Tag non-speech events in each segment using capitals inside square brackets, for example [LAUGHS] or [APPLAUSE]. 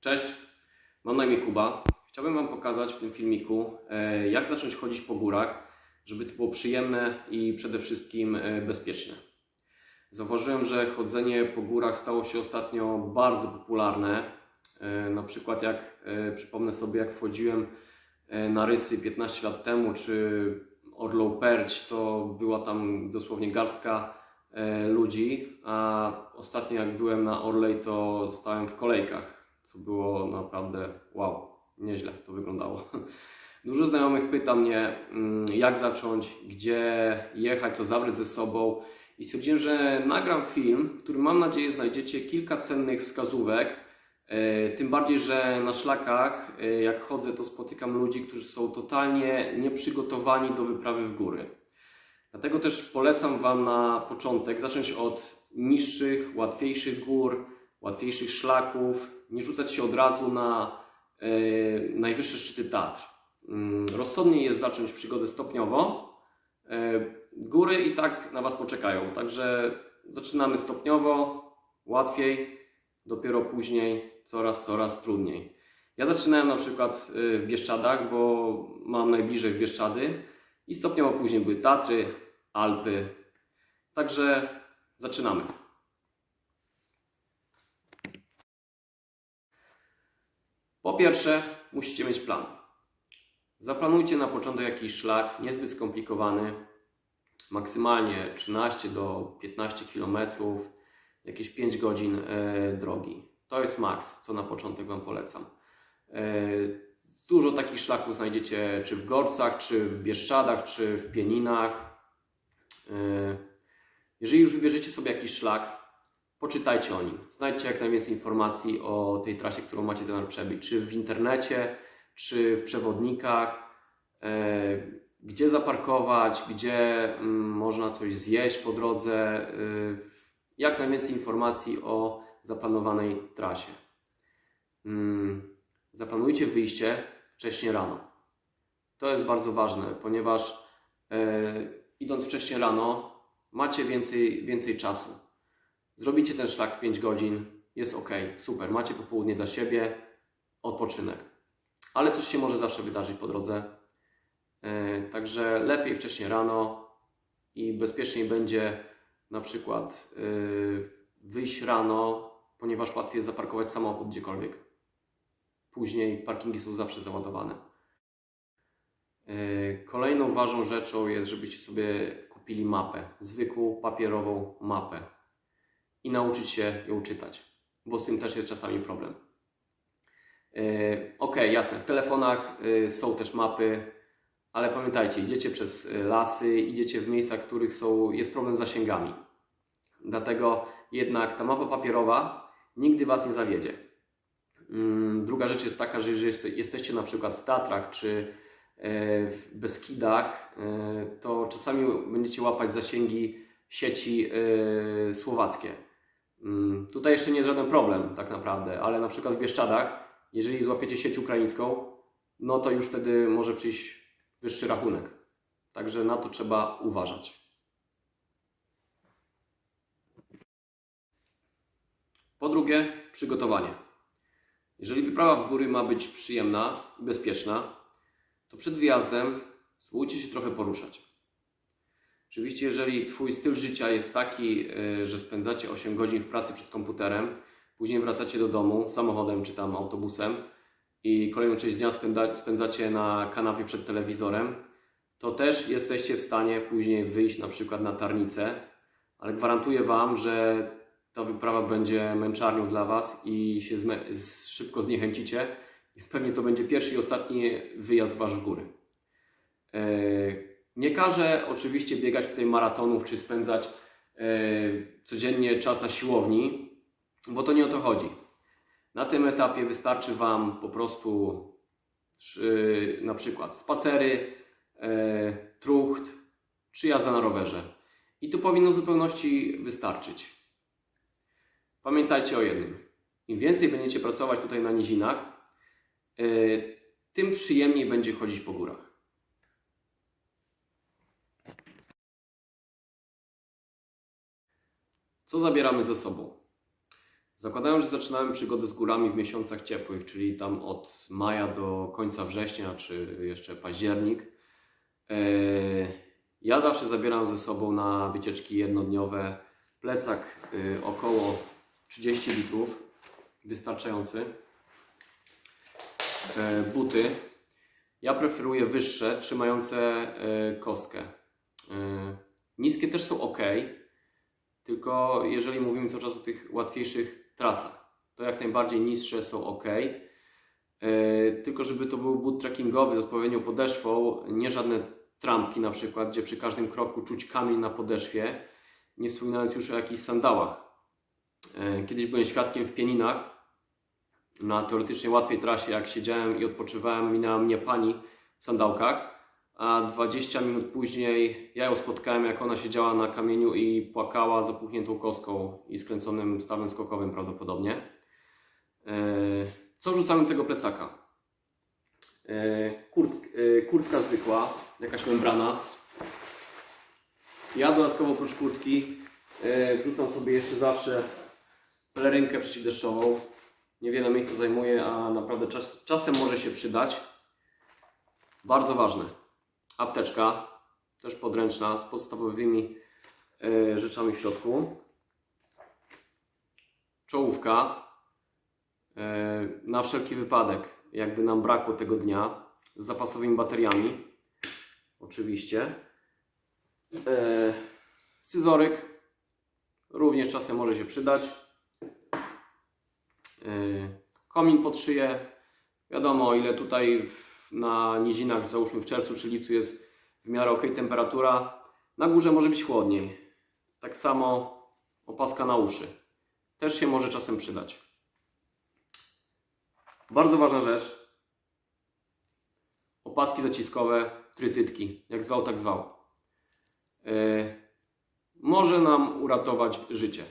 Cześć, mam na imię Kuba. Chciałbym Wam pokazać w tym filmiku, e, jak zacząć chodzić po górach, żeby to było przyjemne i przede wszystkim e, bezpieczne. Zauważyłem, że chodzenie po górach stało się ostatnio bardzo popularne. E, Na przykład jak przypomnę sobie, jak wchodziłem na rysy 15 lat temu, czy Orlow Perć, to była tam dosłownie garstka ludzi, a ostatnio jak byłem na Orlej, to stałem w kolejkach, co było naprawdę wow, nieźle to wyglądało. [LAUGHS] Dużo znajomych pyta mnie, mm, jak zacząć, gdzie jechać, co zabrać ze sobą. I stwierdziłem, że nagram film, w którym mam nadzieję znajdziecie kilka cennych wskazówek. E, Tym bardziej, że na szlakach, e, jak chodzę, to spotykam ludzi, którzy są totalnie nieprzygotowani do wyprawy w góry. Dlatego też polecam Wam na początek zacząć od niższych, łatwiejszych gór, łatwiejszych szlaków, nie rzucać się od razu na e, najwyższe szczyty Tatr. Mm, Rozsądniej jest zacząć przygodę stopniowo. E, góry i tak na Was poczekają, także zaczynamy stopniowo, łatwiej, dopiero później coraz, coraz trudniej. Ja zaczynałem na przykład y, w Bieszczadach, bo mam najbliżej Bieszczady i stopniowo później były Tatry, Alpy. Także zaczynamy. Po pierwsze, musicie mieć plan. Zaplanujcie na początek jakiś szlak, niezbyt skomplikowany, maksymalnie 13 do 15 km, jakieś 5 godzin e, drogi. To jest maks, co na początek Wam polecam. E, dużo takich szlaków znajdziecie czy w Gorcach, czy w Bieszczadach, czy w Pieninach. E, jeżeli już wybierzecie sobie jakiś szlak, poczytajcie o nim. Znajdźcie jak najwięcej informacji o tej trasie, którą macie zamiar przebyć, czy w internecie, czy w przewodnikach, e, gdzie zaparkować, gdzie mm, można coś zjeść po drodze, e, jak najwięcej informacji o zaplanowanej trasie. Mm, Zaplanujcie wyjście wcześniej rano. To jest bardzo ważne, ponieważ e, idąc wcześniej rano, macie więcej, więcej czasu. Zrobicie ten szlak w 5 godzin, jest ok, super, macie popołudnie dla siebie, odpoczynek. Ale coś się może zawsze wydarzyć po drodze. E, Także lepiej wcześniej rano i bezpieczniej będzie na przykład e, wyjść rano, ponieważ łatwiej jest zaparkować samochód gdziekolwiek. Później parkingi są zawsze załadowane. E, Kolejną ważną rzeczą jest, żebyście sobie kupili mapę, zwykłą papierową mapę i nauczyć się ją czytać, bo z tym też jest czasami problem. E, Ok, jasne, w telefonach e, są też mapy, ale pamiętajcie, idziecie przez e, lasy, idziecie w miejscach, w których są, jest problem z zasięgami. Dlatego jednak ta mapa papierowa nigdy Was nie zawiedzie. Mm, Druga rzecz jest taka, że jeżeli jeste- jesteście na przykład w Tatrach czy w Beskidach, to czasami będziecie łapać zasięgi sieci słowackie. Mm, Tutaj jeszcze nie jest żaden problem tak naprawdę, ale na przykład w Bieszczadach, jeżeli złapiecie sieć ukraińską, no to już wtedy może przyjść wyższy rachunek. Także na to trzeba uważać. Po drugie, przygotowanie. Jeżeli wyprawa w góry ma być przyjemna i bezpieczna, to przed wyjazdem spróbujcie się trochę poruszać. Oczywiście, jeżeli Twój styl życia jest taki, y, że spędzacie 8 godzin w pracy przed komputerem, później wracacie do domu samochodem czy tam autobusem i kolejną część dnia spędza, spędzacie na kanapie przed telewizorem, to też jesteście w stanie później wyjść na przykład na tarnicę, ale gwarantuję Wam, że ta wyprawa będzie męczarnią dla Was i się szybko zniechęcicie. Pewnie to będzie pierwszy i ostatni wyjazd Wasz w góry. E, Nie każę oczywiście biegać tutaj maratonów czy spędzać e, codziennie czas na siłowni, bo to nie o to chodzi. Na tym etapie wystarczy Wam po prostu czy, na przykład spacery, e, trucht czy jazda na rowerze. I tu powinno w zupełności wystarczyć. Pamiętajcie o jednym. Im więcej będziecie pracować tutaj na nizinach, yy, tym przyjemniej będzie chodzić po górach. Co zabieramy ze sobą? Zakładając, że zaczynamy przygodę z górami w miesiącach ciepłych, czyli tam od maja do końca września, czy jeszcze październik, e, ja zawsze zabieram ze sobą na wycieczki jednodniowe plecak e, około 30 litrów, wystarczający. E, Buty. Ja preferuję wyższe, trzymające kostkę. Niskie też są ok, tylko jeżeli mówimy cały czas o tych łatwiejszych trasach, to jak najbardziej niższe są ok. Tylko żeby to był but trekkingowy z odpowiednią podeszwą, nie żadne trampki na przykład, gdzie przy każdym kroku czuć kamień na podeszwie, nie wspominając już o jakichś sandałach. E, Kiedyś byłem świadkiem w Pieninach, na teoretycznie łatwej trasie, jak siedziałem i odpoczywałem, minęła mnie pani w sandałkach, a 20 minut później ja ją spotkałem, jak ona siedziała na kamieniu i płakała z opuchniętą kostką i skręconym stawem skokowym prawdopodobnie. E, Co wrzucamy do tego plecaka? E, Kurt, e, kurtka zwykła, jakaś membrana. Ja dodatkowo oprócz kurtki wrzucam sobie jeszcze zawsze pelerynkę przeciwdeszczową. Niewiele miejsca zajmuje, a naprawdę czas, czasem może się przydać. Bardzo ważne. Apteczka, też podręczna, z podstawowymi e, rzeczami w środku. Czołówka. e, na wszelki wypadek, jakby nam brakło tego dnia, z zapasowymi bateriami. Oczywiście. E, scyzoryk również czasem może się przydać. Komin pod szyję. Wiadomo, ile tutaj na nizinach, załóżmy w czerwcu czy lipcu jest w miarę ok temperatura, na górze może być chłodniej. Tak samo opaska na uszy. Też się może czasem przydać. Bardzo ważna rzecz. Opaski zaciskowe, trytytki, jak zwał, tak zwał. Yy, może nam uratować życie.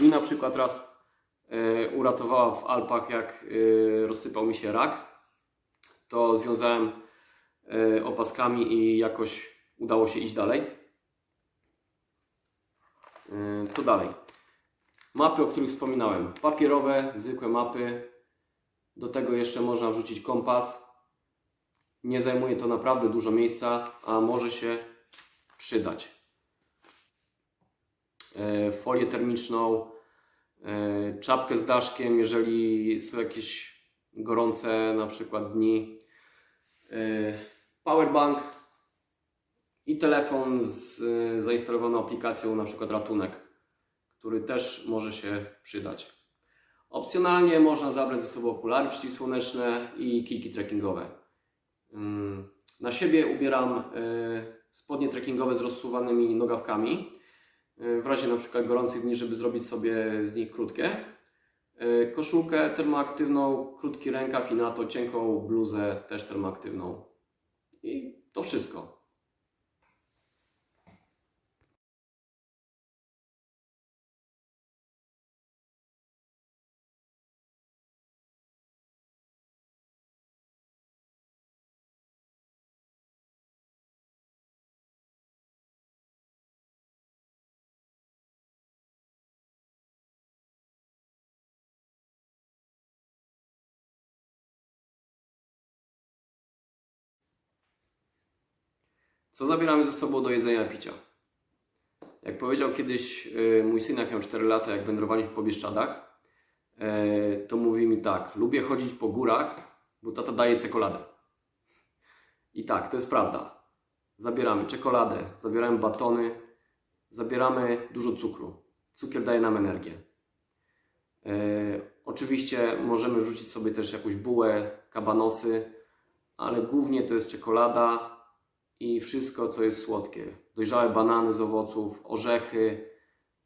Mi na przykład raz e, uratowała w Alpach, jak e, rozsypał mi się rak. To związałem e, opaskami i jakoś udało się iść dalej. E, Co dalej? Mapy, o których wspominałem. Papierowe, zwykłe mapy. Do tego jeszcze można wrzucić kompas. Nie zajmuje to naprawdę dużo miejsca, a może się przydać. E, Folię termiczną, czapkę z daszkiem, jeżeli są jakieś gorące na przykład dni, powerbank i telefon z e, zainstalowaną aplikacją na przykład ratunek, który też może się przydać. Opcjonalnie można zabrać ze sobą okulary przeciwsłoneczne i kijki trekkingowe. Ym, Na siebie ubieram e, spodnie trekkingowe z rozsuwanymi nogawkami w razie na przykład gorących dni, żeby zrobić sobie z nich krótkie. E, Koszulkę termoaktywną, krótki rękaw i na to cienką bluzę też termoaktywną. I to wszystko. Co zabieramy ze sobą do jedzenia i picia? Jak powiedział kiedyś e, mój syn, jak miał 4 lata, jak wędrowaliśmy po Bieszczadach, e, to mówi mi tak, lubię chodzić po górach, bo tata daje czekoladę. I tak, to jest prawda. Zabieramy czekoladę, zabieramy batony, zabieramy dużo cukru. Cukier daje nam energię. E, oczywiście możemy wrzucić sobie też jakąś bułę, kabanosy, ale głównie to jest czekolada, i wszystko, co jest słodkie. Dojrzałe banany z owoców, orzechy.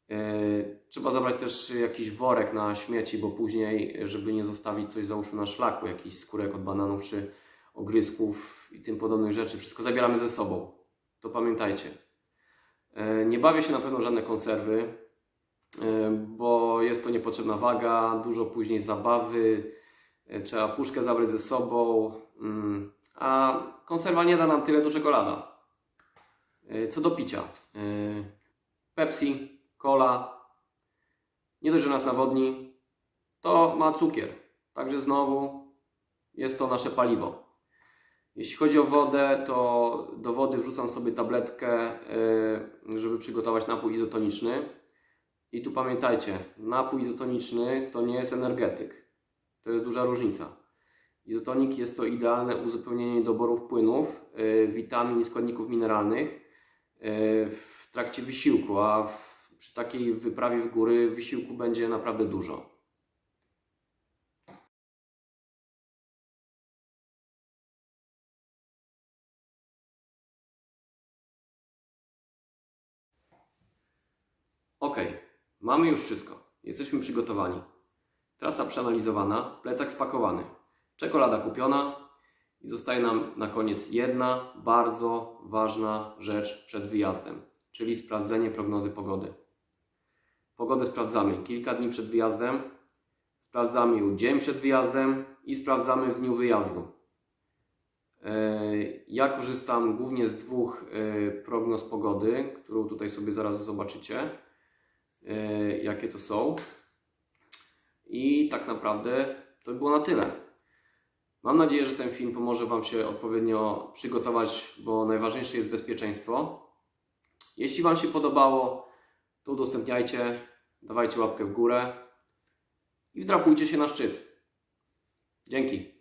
Yy, trzeba zabrać też jakiś worek na śmieci, bo później, żeby nie zostawić coś, załóżmy na szlaku, jakiś skórek od bananów czy ogrysków i tym podobnych rzeczy. Wszystko zabieramy ze sobą. To pamiętajcie. Yy, nie bawię się na pewno żadne konserwy, yy, bo jest to niepotrzebna waga, dużo później zabawy. Trzeba puszkę zabrać ze sobą. Mm, a konserwa nie da nam tyle co czekolada. Yy, Co do picia. Yy, Pepsi, cola. Nie dość, że nas nawodni, to ma cukier. Także znowu jest to nasze paliwo. Jeśli chodzi o wodę, to do wody wrzucam sobie tabletkę, yy, żeby przygotować napój izotoniczny. I tu pamiętajcie, napój izotoniczny to nie jest energetyk. To jest duża różnica. Izotonik jest to idealne uzupełnienie doborów płynów, yy, witamin i składników mineralnych yy, w trakcie wysiłku, a w, przy takiej wyprawie w góry wysiłku będzie naprawdę dużo. Ok, mamy już wszystko. Jesteśmy przygotowani. Trasa przeanalizowana, plecak spakowany, czekolada kupiona i zostaje nam na koniec jedna bardzo ważna rzecz przed wyjazdem, czyli sprawdzenie prognozy pogody. Pogodę sprawdzamy kilka dni przed wyjazdem, sprawdzamy ją dzień przed wyjazdem i sprawdzamy w dniu wyjazdu. E, Ja korzystam głównie z dwóch e, prognoz pogody, którą tutaj sobie zaraz zobaczycie, e, jakie to są. I tak naprawdę to by było na tyle. Mam nadzieję, że ten film pomoże Wam się odpowiednio przygotować, bo najważniejsze jest bezpieczeństwo. Jeśli Wam się podobało, to udostępniajcie, dawajcie łapkę w górę i wdrapujcie się na szczyt. Dzięki.